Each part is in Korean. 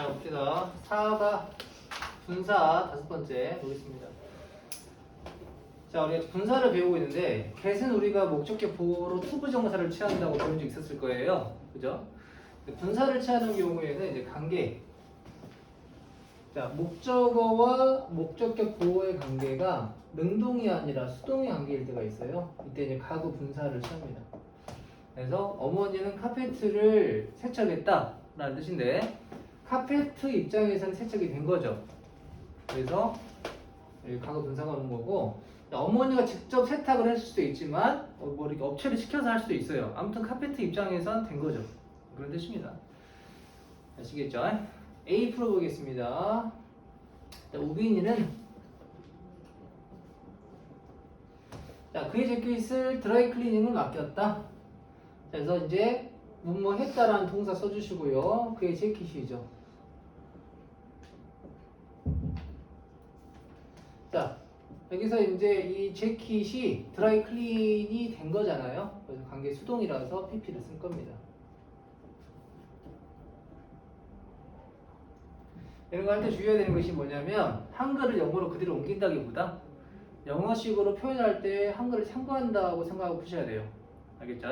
자, 봅시다. 4가 분사 다섯 번째 보겠습니다. 자, 우리가 분사를 배우고 있는데 get은 우리가 목적격 보호로 투부 정사를 취한다고 배운 적 있었을 거예요. 그죠? 분사를 취하는 경우에는 이제 관계 자, 목적어와 목적격 보호의 관계가 능동이 아니라 수동의 관계일 때가 있어요. 이때 이제 가구 분사를 취합니다. 그래서 어머니는 카페트를 세척했다 라는 뜻인데 카페트 입장에서는 세척이 된 거죠. 그래서 과거 분사가 오는 거고 어머니가 직접 세탁을 했을 수도 있지만 어, 뭐 이렇게 업체를 시켜서 할 수도 있어요. 아무튼 카페트 입장에선 된 거죠. 그런 뜻입니다. 아시겠죠? A 풀어보겠습니다. 자, 우빈이는 자 적혀 있을 드라이 클리닝을 맡겼다. 그래서 이제 뭐뭐 했다라는 동사 써주시고요. 그의 재킷이죠. 자 여기서 이제 이 재킷이 드라이 클린이 된 거잖아요. 그래서 관계 수동이라서 PP를 쓴 겁니다. 이런 거 할 때 주의해야 되는 것이 뭐냐면 한글을 영어로 그대로 옮긴다기보다 영어식으로 표현할 때 한글을 참고한다고 생각하고 푸셔야 돼요. 알겠죠?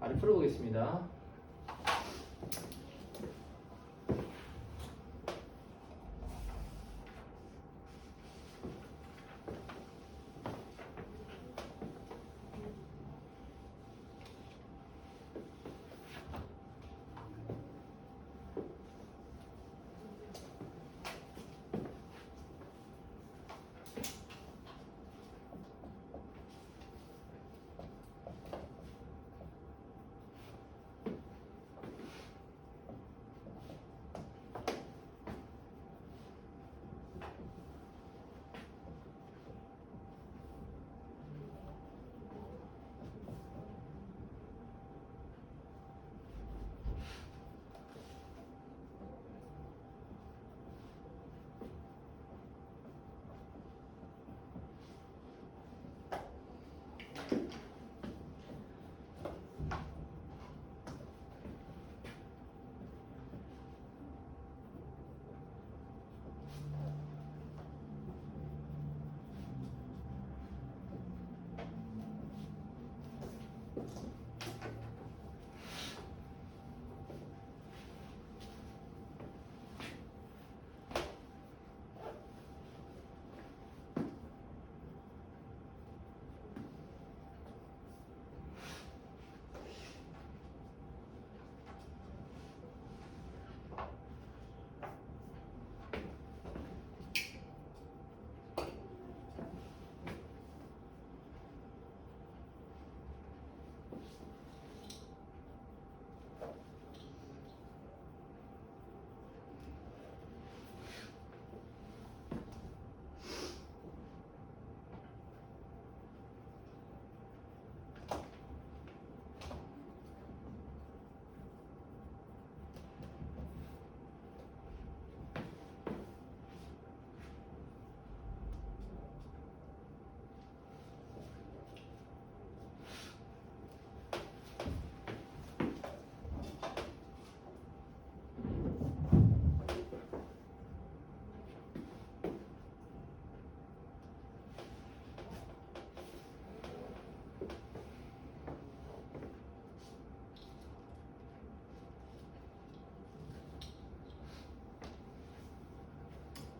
말을 풀어보겠습니다.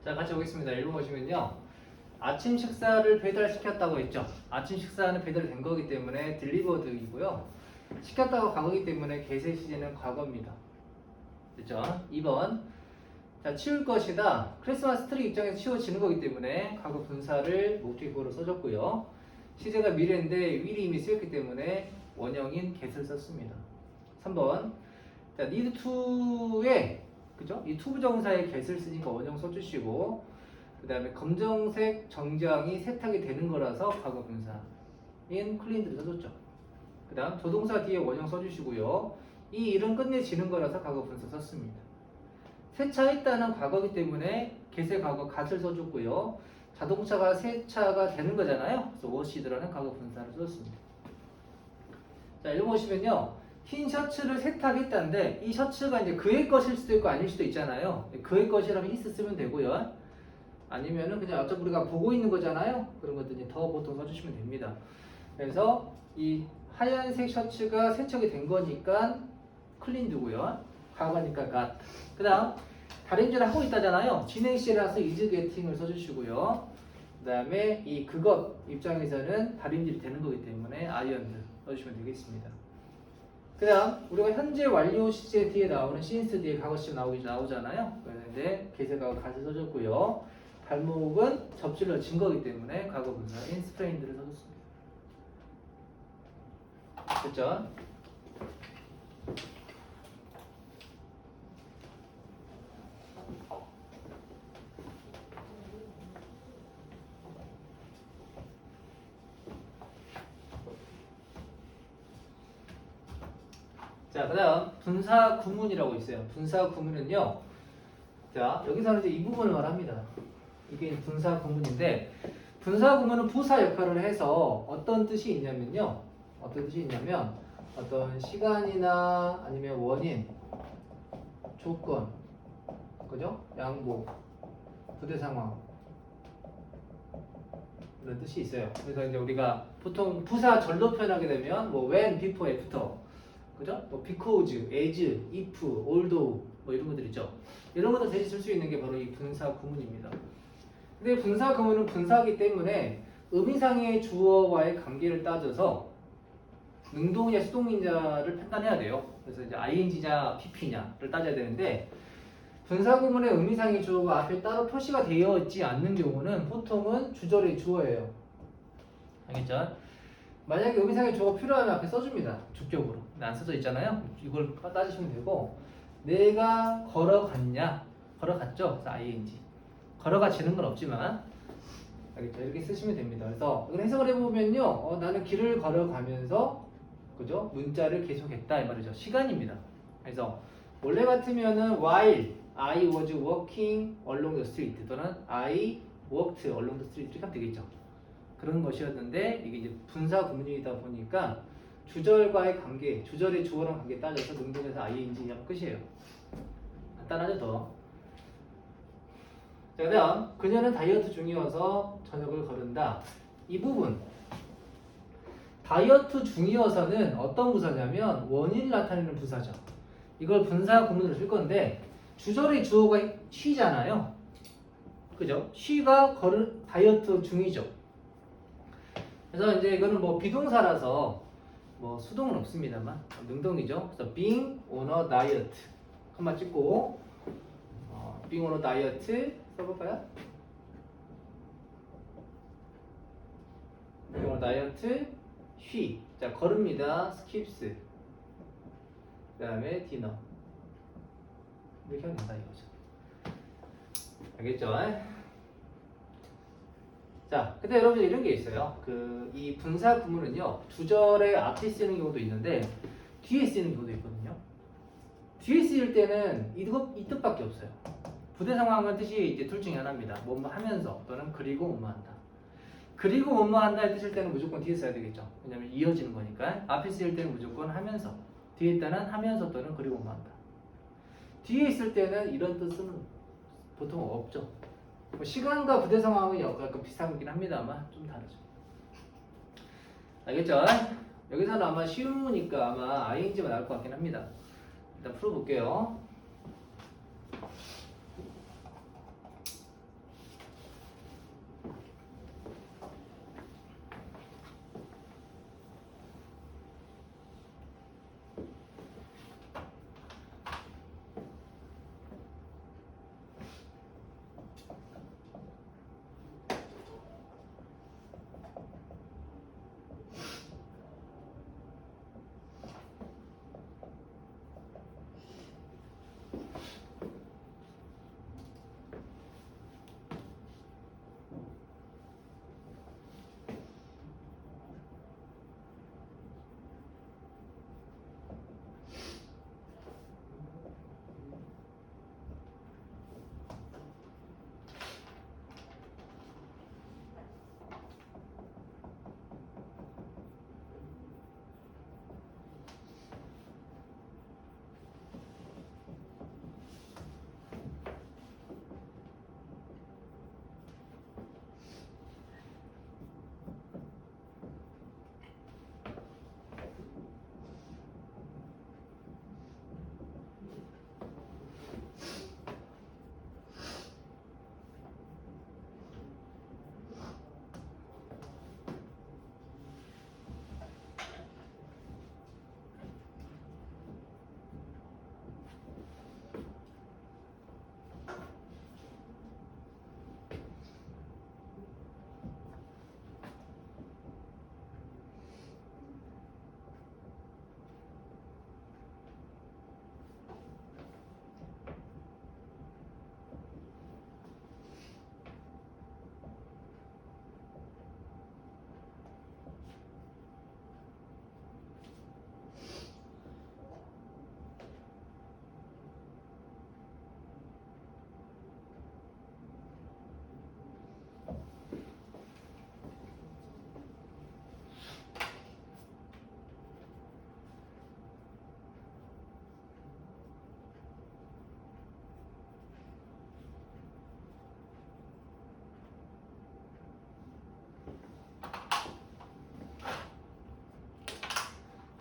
자, 같이 보겠습니다. 1번 보시면요. 아침 식사를 배달시켰다고 했죠. 아침 식사는 배달이 된 거기 때문에 딜리버드이고요. 시켰다고 과거기 때문에 개세 시제는 과거입니다. 됐죠? 2번. 자, 치울 것이다. 크리스마스 트리 입장에서 치워지는 거기 때문에 과거 분사를 목적으로 써줬고요. 시제가 미래인데 위리 이미 쓰였기 때문에 원형인 get을 썼습니다. 3번. 자, need to에 그죠? 이 투부정사의 get을 쓰니까 원형 써주시고 그 다음에 검정색 정장이 세탁이 되는 거라서 과거 분사인 클린드를 써줬죠. 그 다음 조동사 뒤에 원형 써주시고요. 이 일은 끝내지는 거라서 과거 분사 썼습니다. 세차했다는 과거기 때문에 get의 과거 gat을 써줬고요. 자동차가 세차가 되는 거잖아요. 그래서 워시드라는 과거 분사를 썼습니다. 자, 읽어보시면요. 흰 셔츠를 세탁했다는데 이 셔츠가 이제 그의 것일 수도 있고 아닐 수도 있잖아요. 그의 것이라면 히스 쓰면 되고요. 아니면은 그냥 어차피 우리가 보고 있는 거잖아요. 그런 것들 더 보통 써주시면 됩니다. 그래서 이 하얀색 셔츠가 세척이 된 거니까 클린드고요. 과거니까 갓. 그다음 다림질을 하고 있다잖아요. 진행 시라서 이즈 게팅을 써주시고요. 그다음에 이 그것 입장에서는 다림질이 되는 거기 때문에 아이언드 넣어주시면 되겠습니다. 그다음 우리가 현재 완료 시제 뒤에 나오는 신스 뒤에 과거식 나오기 나오잖아요. 그런데 계세가 갓을 써줬고요. 발목은 접질러 진 거기 때문에 과거 분사 인 스프레인드를 써줬습니다. 됐죠? 자, 그다음 분사 구문이라고 있어요. 분사 구문은요. 자, 여기서는 이제 이 부분을 말합니다. 이게 분사 구문인데 분사 구문은 부사 역할을 해서 어떤 뜻이 있냐면요. 어떤 뜻이 있냐면 어떤 시간이나 아니면 원인, 조건, 그죠? 양보, 부대 상황 이런 뜻이 있어요. 그래서 이제 우리가 보통 부사 절로 표현하게 되면 뭐 when, before, after 그죠? 뭐 because, as, if, although 뭐 이런 것들 있죠. 이런 것들 대신 쓸 수 있는 게 바로 이 분사 구문입니다. 근데 분사 구문은 분사하기 때문에 의미상의 주어와의 관계를 따져서 능동이냐 수동이냐를 판단해야 돼요. 그래서 이제 ing냐 pp냐를 따져야 되는데 분사 구문의 의미상의 주어가 앞에 따로 표시가 되어 있지 않는 경우는 보통은 주절의 주어예요. 알겠죠? 만약에 의미상의 주어가 필요하면 앞에 써줍니다. 주격으로. 안 써져 있잖아요. 이걸 따지시면 되고 내가 걸어갔냐? 걸어갔죠? 그래서 ing. 걸어가지는 건 없지만 알겠죠? 이렇게 쓰시면 됩니다. 그래서 이걸 해석을 해보면요. 어, 나는 길을 걸어가면서 그죠? 문자를 계속했다 이 말이죠. 시간입니다. 그래서 원래 같으면은 while I was walking along the street 또는 I walked along the street 이렇게 하면 되겠죠. 그런 것이었는데 이게 이제 분사 구문이다 보니까 주절과의 관계, 주절의 주어랑 관계 따져서 능동에서 ing이 하면 끝이에요. 간단하죠 더. 자, 그다음 그녀는 다이어트 중이어서 저녁을 거른다. 이 부분 다이어트 중이어서는 어떤 부사냐면 원인을 나타내는 부사죠. 이걸 분사 구문으로 쓸 건데 주절의 주어가 쉬잖아요. 그죠? 쉬가 걸은 다이어트 중이죠. 그래서 이제 이거는 뭐 비동사라서 뭐 수동은 없습니다만 능동이죠. 그래서 being on a diet 한번 찍고 어, being on a diet 써볼까요? being on a diet 쉬. 자 걸읍니다. skips. 그 다음에 디너. 이렇게 하면 된다 이거죠. 알겠죠? 자, 근데 여러분 이런 게 있어요. 그 이 분사 구문은요 주절의 앞에 쓰는 경우도 있는데 뒤에 쓰는 경우도 있거든요. 뒤에 쓰일 때는 이거 이 뜻밖에 없어요. 부대 상황은 뜻이 이제 둘 중에 하나입니다. 뭐뭐 하면서 또는 그리고 뭐뭐 한다. 그리고 뭐뭐 한다의 뜻일 때는 무조건 뒤에 써야 되겠죠. 왜냐면 이어지는 거니까. 앞에 쓰일 때는 무조건 하면서, 뒤에 있다는 하면서 또는 그리고 뭐뭐 한다. 뒤에 있을 때는 이런 뜻은 보통 없죠. 뭐 시간과 부대 상황은 약간 비슷하긴 합니다만 좀 다르죠. 알겠죠? 여기서는 아마 쉬우니까 아마 ing가 나올 것 같긴 합니다. 일단 풀어볼게요.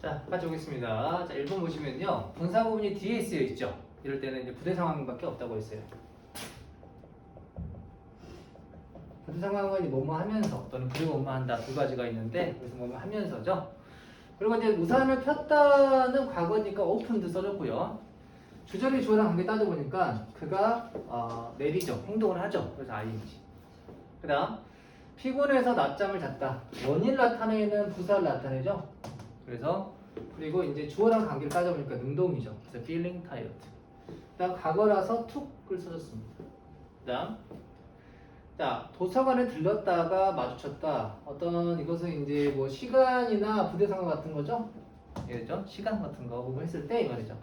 자, 같이 오겠습니다. 자, 1번 보시면요. 분사 부분이 뒤에 쓰여 있죠. 이럴 때는 이제 부대 상황밖에 없다고 했어요. 부대 상황은 뭐뭐 하면서 또는 그리고 뭐뭐 한다 두 가지가 있는데 그래서 뭐뭐 하면서죠. 그리고 이제 우산을 폈다는 과거니까 오픈도 써줬고요. 주절이 주어랑 관계 따져보니까 그가 어, 내리죠. 행동을 하죠. 그래서 ing. 그 다음 피곤해서 낮잠을 잤다. 원인 나타내는 부사를 나타내죠. 그래서 그리고 이제 주어랑 관계를 따져보니까 능동이죠. 그래서 feeling tired. 그다음 과거라서 툭을 써줬습니다. 그다음 자 도서관에 들렀다가 마주쳤다. 어떤 이것은 이제 뭐 시간이나 부대 상황 같은 거죠. 예죠? 시간 같은 거 구분했을 때 이 말이죠.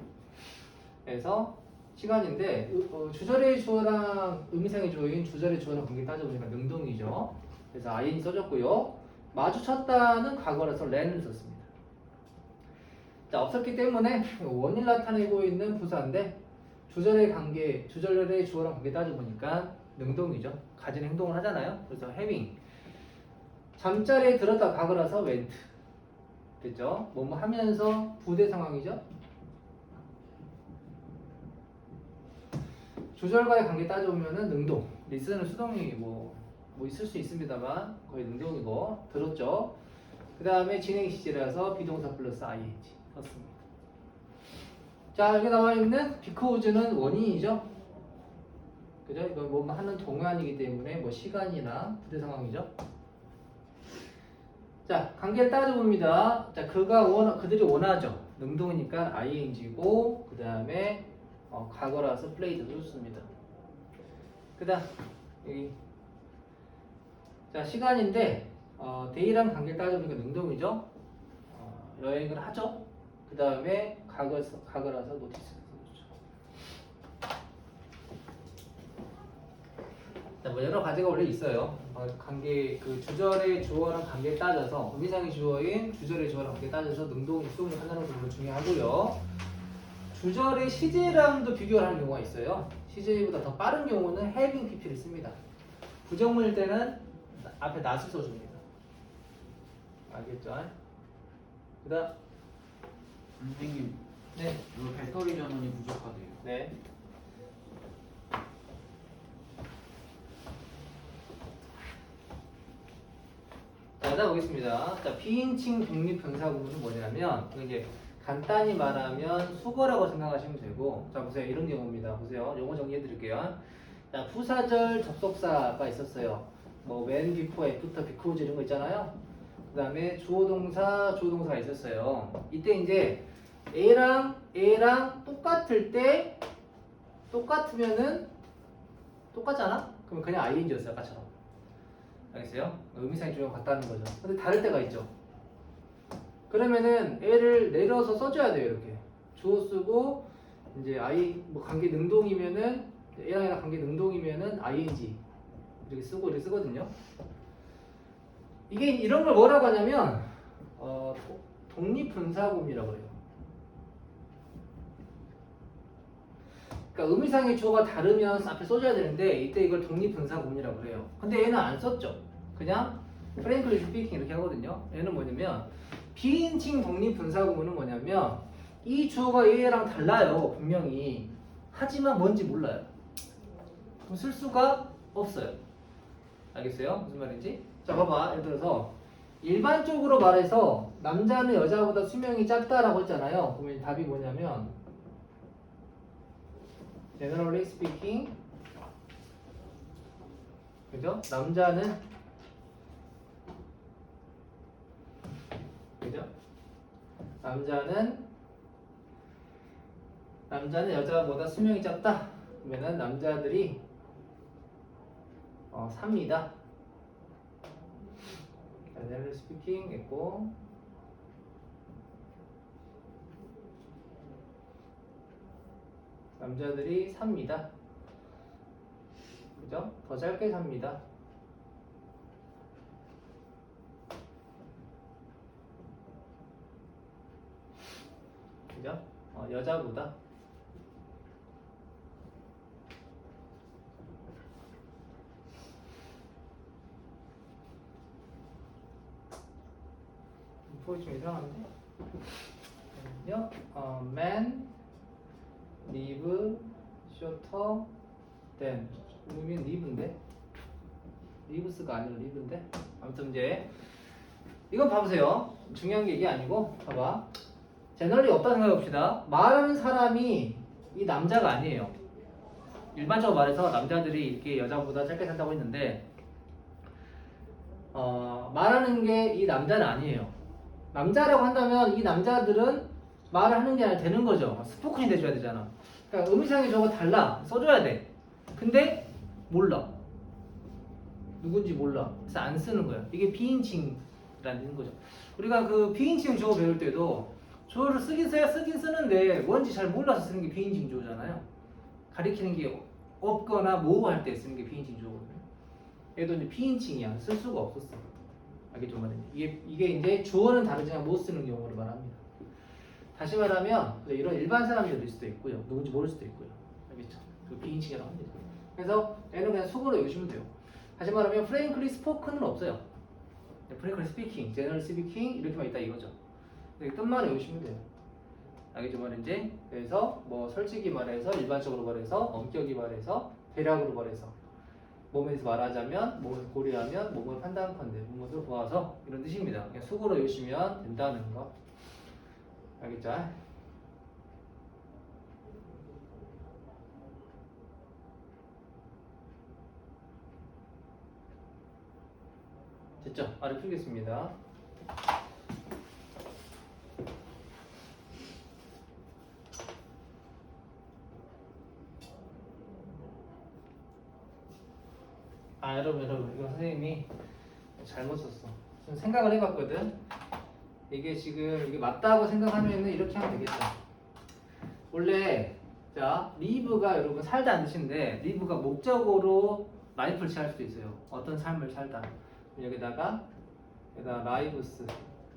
그래서 시간인데 으- 어, 주절의 주어랑 의미상의 주어인 주절의 주어랑 관계 따져보니까 능동이죠. 그래서 i 써줬고요. 마주쳤다는 과거라서 렌을 썼습니다. 자 없었기 때문에 원인 나타내고 있는 부사인데 주절의 관계, 주절의 주어랑 관계 따져보니까 능동이죠. 가진 행동을 하잖아요. 그래서 having 잠자리에 들었다 과거라서 went 됐죠. 뭐뭐 하면서 부대 상황이죠. 주절과의 관계 따져보면은 능동. 리스는 수동이 뭐, 뭐 있을 수 있습니다만 거의 능동이고 들었죠. 그 다음에 진행 시제라서 비동사 플러스 ing 썼습니다. 자 여기 나와 있는 비코우즈는 원인이죠. 그죠? 이거 뭐 하는 동안이기 때문에 뭐 시간이나 부대 상황이죠. 자 관계를 따져봅니다. 자 그가 원 그들이 원하죠. 능동이니까 ing고 그 다음에 어, 과거라서 플레이도 좋습니다. 그다음 여기 자 시간인데 어, 데이랑 관계를 따져보니까 능동이죠. 어, 여행을 하죠. 그 다음에 과거라서 노티스가 써주죠. 자, 뭐 여러 가지가 원래 있어요. 어, 관계 그 주절의 주어랑 관계 따져서 의미상의 주어인 주절의 주어랑 관계 따져서 능동, 수동을 판단하는 부분 중요하고요. 주절의 시제랑도 비교를 하는 경우가 있어요. 시제보다 더 빠른 경우는 having pp를 씁니다. 부정문일 때는 앞에 not을 써줍니다. 알겠죠? 그다음 선생님, 네, 이거 배터리 전원이 부족하대요. 네. 자, 자 보겠습니다. 자, 비인칭 독립 분사 구문은 뭐냐면 이제 간단히 말하면 수거라고 생각하시면 되고 자 보세요 이런 경우입니다. 보세요. 용어 정리해 드릴게요. 자, 부사절 접속사가 있었어요. 뭐 when, before, after, because 이런 거 있잖아요. 그 다음에 주어 동사, 주어 동사가 있었어요. 이때 이제 A랑 A랑 똑같을 때 똑같으면은 똑같잖아? 그러면 그냥 ing였어요 아까처럼. 알겠어요? 의미상의 조형 같다는 거죠. 근데 다를 때가 있죠. 그러면은 A를 내려서 써줘야 돼요 이렇게. 주어 쓰고 이제 I 뭐 관계 능동이면은 A랑 A랑 관계 능동이면은 ing 이렇게 쓰고 이렇게 쓰거든요. 이게 이런 걸 뭐라고 하냐면 어, 도- 독립분사구문이라고 해요 그러니까 의미상의 주어가 다르면 앞에 써줘야 되는데 이때 이걸 독립분사구문이라고 그래요. 근데 얘는 안 썼죠. 그냥 프랭클리 스피킹 이렇게 하거든요. 얘는 뭐냐면 비인칭 독립분사구문은 뭐냐면 이 주어가 얘랑 달라요. 분명히. 하지만 뭔지 몰라요. 그럼 쓸 수가 없어요. 알겠어요? 무슨 말인지? 자 봐봐. 예를 들어서 일반적으로 말해서 남자는 여자보다 수명이 짧다라고 했잖아요. 그러면 답이 뭐냐면 generally speaking 그죠? 남자는 그죠? 남자는 남자는 여자보다 수명이 짧다 그러면은 남자들이 어, 삽니다 generally speaking 있고 남자들이 삽니다. 그죠? 더 짧게 삽니다. 그죠? 어, 여자보다. 포이 좀 이상한데? 요 어, man live shorter than. women live인데? lives가 아니라 live인데? 아무튼 이제 이건 봐보세요. 중요한 게 이게 아니고 봐봐. 제너럴이 없다 생각해 봅시다. 말하는 사람이 이 남자가 아니에요. 일반적으로 말해서 남자들이 이렇게 여자보다 짧게 산다고 했는데 어, 말하는 게 이 남자는 아니에요. 남자라고 한다면 이 남자들은 말을 하는 게 아니라 되는 거죠. 스포컨이 돼줘야 되잖아. 그러니까 음성이 저거 달라. 써줘야 돼. 근데 몰라. 누군지 몰라. 그래서 안 쓰는 거야. 이게 비인칭이라는 거죠. 우리가 그 비인칭 주어 배울 때도 주어를 쓰긴 써야 쓰긴 쓰는데 뭔지 잘 몰라서 쓰는 게 비인칭 주어잖아요. 가리키는 게 없거나 모호할 때 쓰는 게 비인칭 주어거든요. 얘도 이제 비인칭이야. 쓸 수가 없었어. 알겠죠, 말이지? 이게 이게 이제 주어는 다르지만 못 쓰는 경우를 말합니다. 다시 말하면 이런 일반 사람들일 수도 있고요. 누군지 모를 수도 있고요. 알겠죠? 그 비인칭이라고 합니다. 그래서 얘는 그냥 속어로 외우시면 돼요. 다시 말하면 프랭클리 스포크는 없어요. 프랭클리 스피킹, 제너럴 스피킹 이렇게만 있다 이거죠. 끝만 외우시면 돼요. 알겠죠 말인지? 그래서 뭐 솔직히 말해서 일반적으로 말해서 엄격히 말해서 대략으로 말해서 몸에서 말하자면 몸을 고려하면 몸을 판단컨대 몸을 보아서 이런 뜻입니다. 그냥 속으로 외우시면 된다는 거. 알겠죠? 됐죠? 말을 풀겠습니다. 아 여러분 여러분 이거 선생님이 잘못 썼어. 좀 생각을 해봤거든. 이게 지금 이게 맞다고 생각하면은 이렇게 하면 되겠다. 원래 자 리브가 여러분 살다는 뜻인데 리브가 목적으로 라이프를 취할 수도 있어요. 어떤 삶을 살다. 여기다가 여기다 라이브스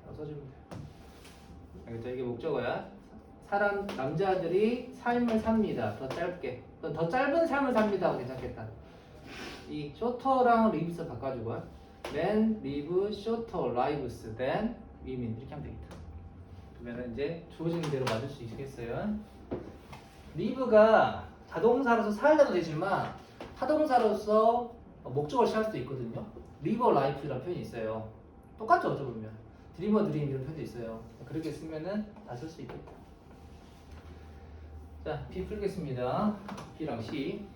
써주면 돼요. 알겠죠? 이게 목적어야. 사람 남자들이 삶을 삽니다. 더 짧게. 또더 짧은 삶을 삽니다. 괜찮겠다. 이 shorter랑 lives 바꿔주고 men live shorter lives than women 이렇게 하면 되겠다. 그러면 이제 주어지는 대로 맞을 수 있겠어요. live가 자동사로서 살다도 되지만 타동사로서 목적을 취할 수도 있거든요. live life라는 표현이 있어요. 똑같죠 어쩌 보면 드리머 드림 이런 표현도 있어요. 그렇게 쓰면은 다 쓸 수 있겠다. 자, B 풀겠습니다. B랑 C.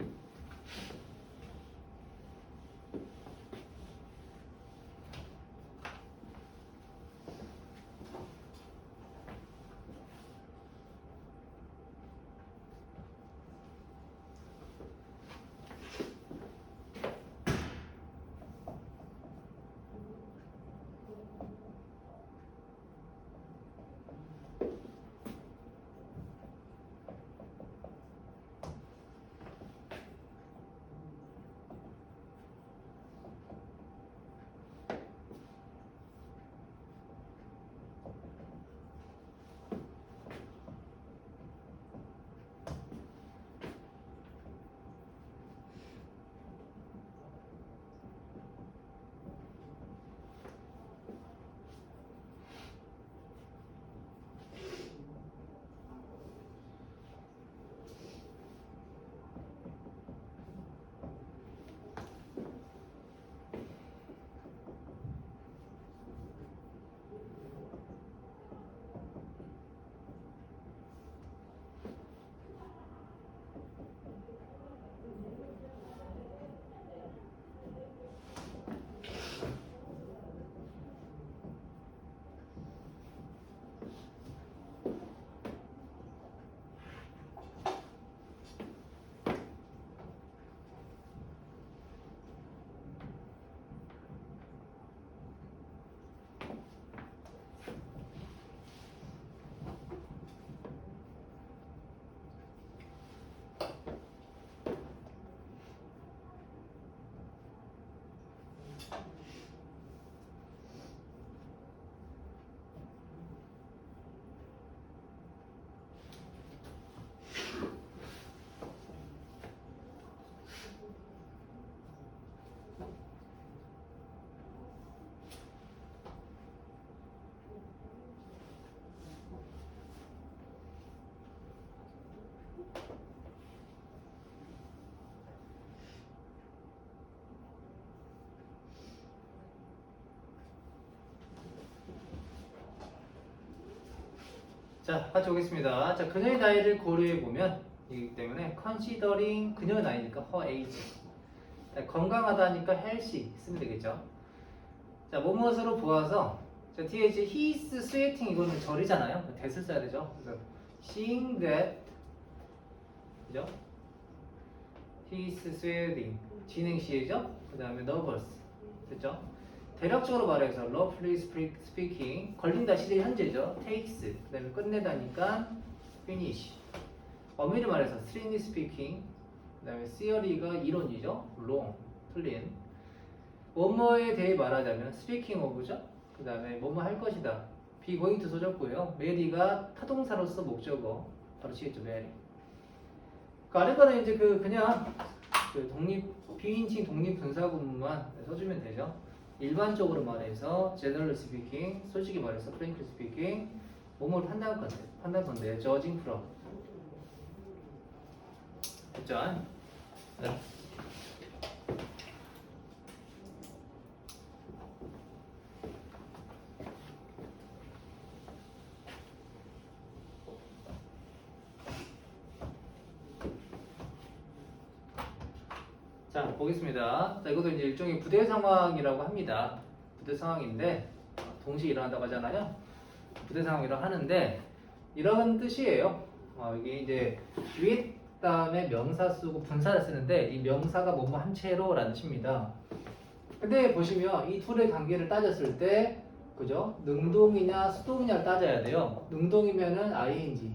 자, 같이 오겠습니다. 자, 그녀의 나이를 고려해 보면 이기 때문에 considering 그녀의 나이니까 her age. 자, 건강하다니까 healthy 쓰면 되겠죠. 자, 뭐뭇으로 보아서 자, 뒤에 이제 he is sweating 이거는 절이잖아요. that을 써야 되죠. 그래서 seeing that 그죠? he is sweating 진행 시에죠. 그다음에 nervous 됐죠? 대략적으로 말해서 roughly speak- speaking 걸린다 시제 현재죠. takes 그다음에 끝내다니까 finish 엄밀히 말해서 strictly speaking 그다음에 theory가 이론이죠. long 틀린 뭐뭐에 대해 말하자면 speaking of죠. 그다음에 뭐뭐 할 것이다. be going to 써줬고요. mary가 타동사로서 목적어 바로 치겠죠. marry 그 아래 거는 이제 그 그냥 그 독립 비인칭 독립 분사 구문만 써주면 되죠. 일반적으로 말해서 general speaking, 솔직히 말해서 frankly speaking, 뭐뭘 판단할 건데, 판단 건데, from. 됐죠? 네. 자 보겠습니다. 자 이것도 이제 일종의 부대 상황이라고 합니다. 부대 상황인데 어, 동시에 일어난다고 하잖아요. 부대 상황이라고 하는데 이런 뜻이에요. 어, 이게 이제 with 다음에 명사 쓰고 분사를 쓰는데 이 명사가 뭐뭐 한 채로라는 뜻입니다. 근데 보시면 이 둘의 관계를 따졌을 때 그죠? 능동이냐 수동이냐를 따져야 돼요. 능동이면은 ing,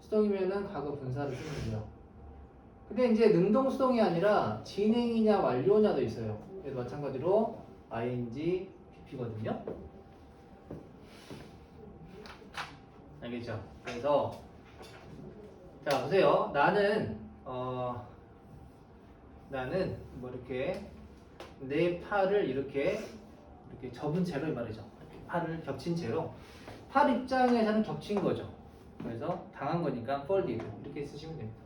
수동이면은 과거 분사를 쓰면 돼요. 근데 이제 능동 수동이 아니라 진행이냐 완료냐도 있어요. 얘도 마찬가지로 ing, pp거든요. 알겠죠? 그래서 자 보세요. 나는 어 나는 뭐 이렇게 내 팔을 이렇게 이렇게 접은 채로 이 말이죠. 팔을 겹친 채로 팔 입장에서는 겹친 거죠. 그래서 당한 거니까 folded 이렇게 쓰시면 됩니다.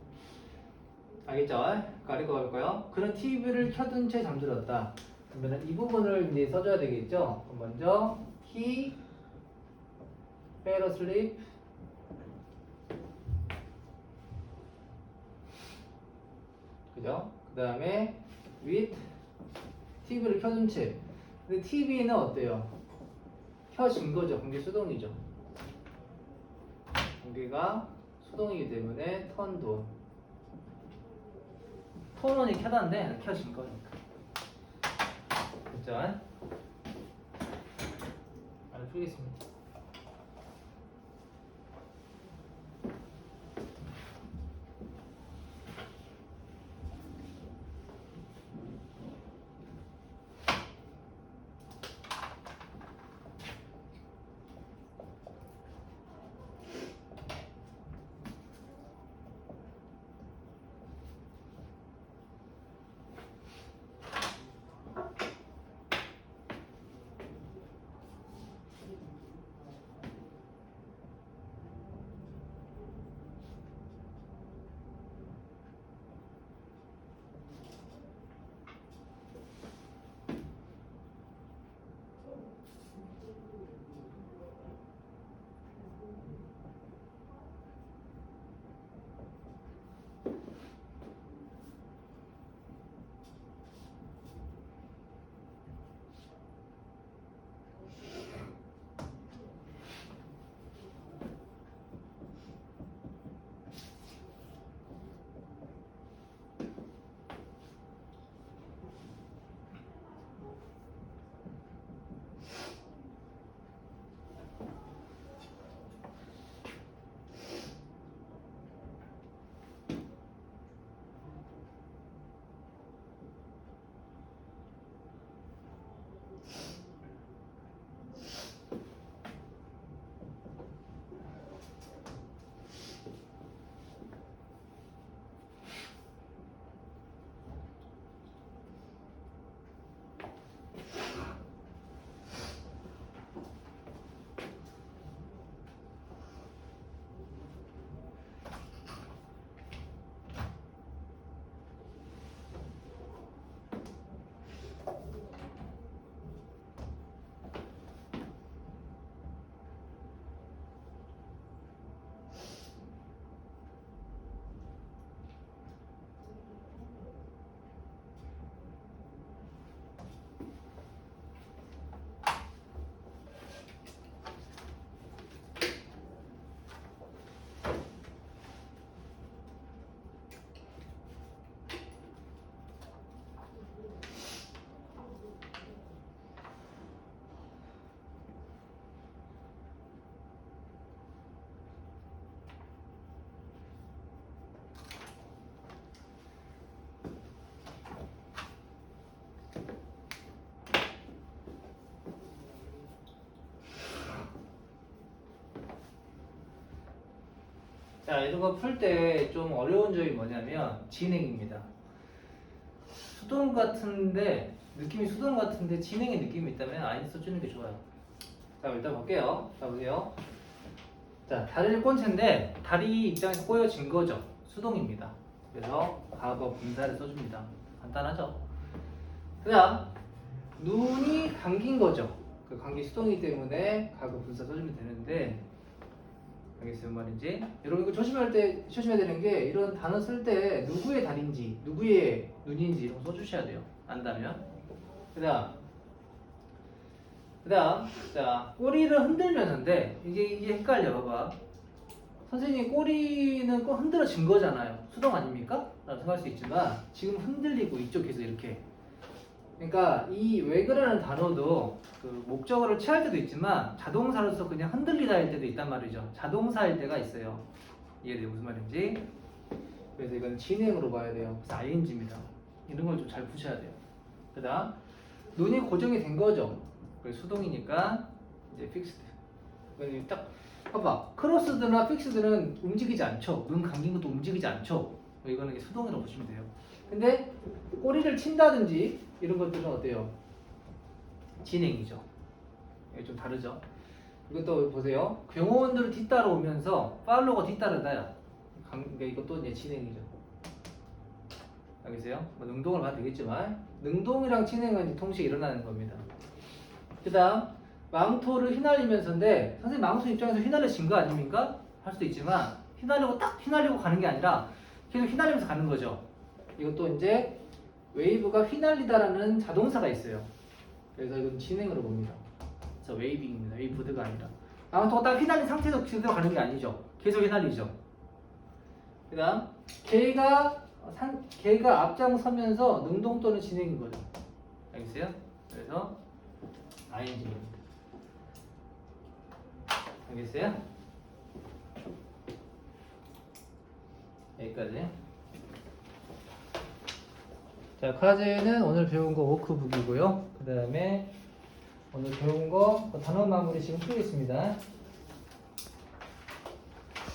알겠죠? 가리고 갈까요? 그런 TV를 켜둔 채 잠들었다. 그러면 이 부분을 이제 써줘야 되겠죠? 먼저 he fell asleep 그죠? 그 다음에 with TV를 켜둔 채 근데 TV는 어때요? 켜진 거죠. 공기 수동이죠. 공기가 수동이기 때문에 턴도 톤온이 켜놨는데 켜진 거니까. 됐죠? 안 풀겠습니다. 자, 이런 거 풀 때 좀 어려운 점이 뭐냐면 진행입니다. 수동 같은데 느낌이 수동 같은데 진행의 느낌이 있다면 아인 써주는 게 좋아요. 자, 일단 볼게요. 자, 보세요. 자, 다리를 꼰 채인데 다리 입장에서 꼬여진 거죠. 수동입니다. 그래서 과거 분사를 써줍니다. 간단하죠? 그다음 눈이 감긴 거죠. 그 감기 수동이기 때문에 과거 분사 써주면 되는데 알겠어요, 뭔 말인지? 여러분 이거 조심할 때 조심해야 되는 게 이런 단어 쓸 때 누구의 다리인지 누구의 눈인지 이런 거 써주셔야 돼요. 안다면. 그다음 그다음 자 꼬리를 흔들면서인데 이게 이게 헷갈려 봐봐. 선생님 꼬리는 꼭 흔들어진 거잖아요. 수동 아닙니까? 라고 생각할 수 있지만 지금 흔들리고 이쪽에서 이렇게 그러니까 이 왜그라는 단어도 그 목적어를 취할 때도 있지만 자동사로서 그냥 흔들리다 할 때도 있단 말이죠. 자동사일 때가 있어요. 이해돼요? 무슨 말인지? 그래서 이건 진행으로 봐야 돼요. 그래서 ing입니다. 이런 걸 좀잘 푸셔야 돼요. 그 다음 눈이 고정이 된 거죠. 그래서 수동이니까 이제. 이건 딱 봐봐. 크로스드나 픽스드는 움직이지 않죠. 눈 감긴 것도 움직이지 않죠. 이거는 수동이라고 보시면 돼요. 근데 꼬리를 친다든지 이런 것들은 어때요? 진행이죠. 이게 좀 다르죠. 이것도 보세요. 경호원들을 뒤따라오면서 팔로가 뒤따르다야. 강- 그러니까 이것도 이제 진행이죠. 알겠어요? 뭐 능동을 봐도 되겠지만 능동이랑 진행은 동시에 일어나는 겁니다. 그 다음 망토를 휘날리면서인데 선생님 망토 입장에서 휘날려진 거 아닙니까? 할 수도 있지만 휘날리고 딱 휘날리고 가는 게 아니라 계속 휘날리면서 가는 거죠. 이것도 이제 웨이브가 휘날리다라는 자동사가 있어요. 그래서 이건 진행으로 봅니다. 그래서 웨이빙입니다. 웨이브드가 아니라 망토가 딱 휘날린 상태에서 그대로 가는 게 아니죠. 계속 휘날리죠. 그 다음 개가 산, 개가 앞장서면서 능동 또는 진행인 거죠. 알겠어요? 그래서 ing입니다. 알겠어요? 여기까지. 자, 과제는 오늘 배운 거 워크북이고요. 그 다음에 오늘 배운 거그 단원 마무리 지금 풀겠습니다.